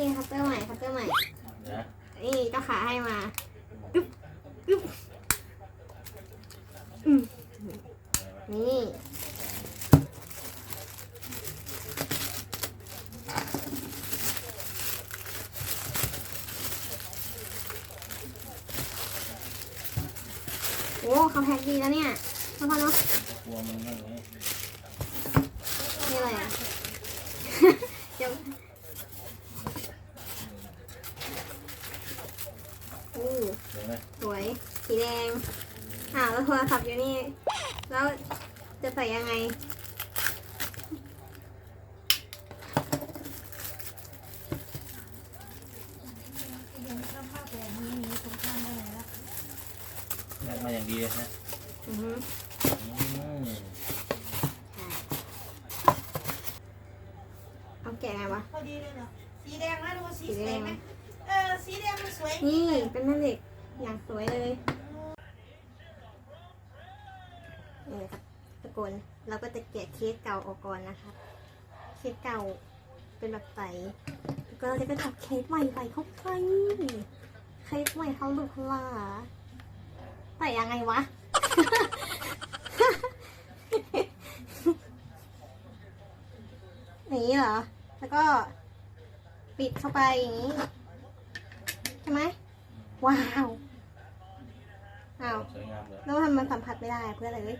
พี่คัตเตอร์ใหม่คัตเตอร์ใหม่นี่เจ้าขาให้มาอนี่ โอ้เขาแพ็คดีแล้วเนี่ยพ่อพ่อเนาะ นี่อะไรอะ เดี๋ยว อู้เดี๋ยวไหมสวย สีแดง อ่าแล้วโทรศัพท์อยู่นี่ แล้วจะใส่ยังไง แยกมาอย่างดีเลยฮะอือฮึอืมเอาแกะไงวะ พอดีเลยเหรอ สีแดงนะดูสีสีแดแดงง ไหมเออ สีแดงมันสวยนี่เป็นแม่เหล็กอย่างสวยเลยนี่ครับตะโกนเราก็จะแกะเคสเก่าออกก่อนนะครับเคสเก่าเป็นแบบใสแล้วก็เราจะไปทำเคสใหม่ใส่เข้าไปเคสใหม่เขาลูกหลาใส่ยังไงวะ อย่างนี้เหรอ แล้วก็ ปิดเข้าไปอย่างนี้ ว้าวอ้าวสวยงามเลยแล้วทำไมมันสัมผัสไม่ได้อะเพื่ออะไรเลย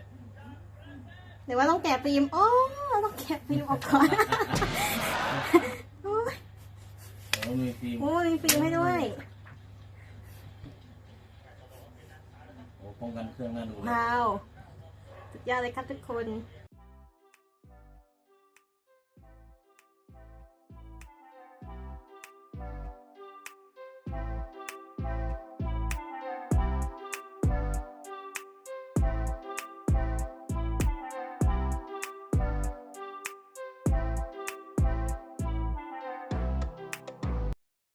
หรือว่าต้องแกะฟิล์มโอ้ต้องแกะฟิล์มออกก่อนโอ้ยเดี๋ยวมีฟิล์มโอ้มีฟิล์มให้ด้วย โอ้ป้องกันเครื่องน่าดูเลยว้าวสุดยอดเลยครับทุกคนอ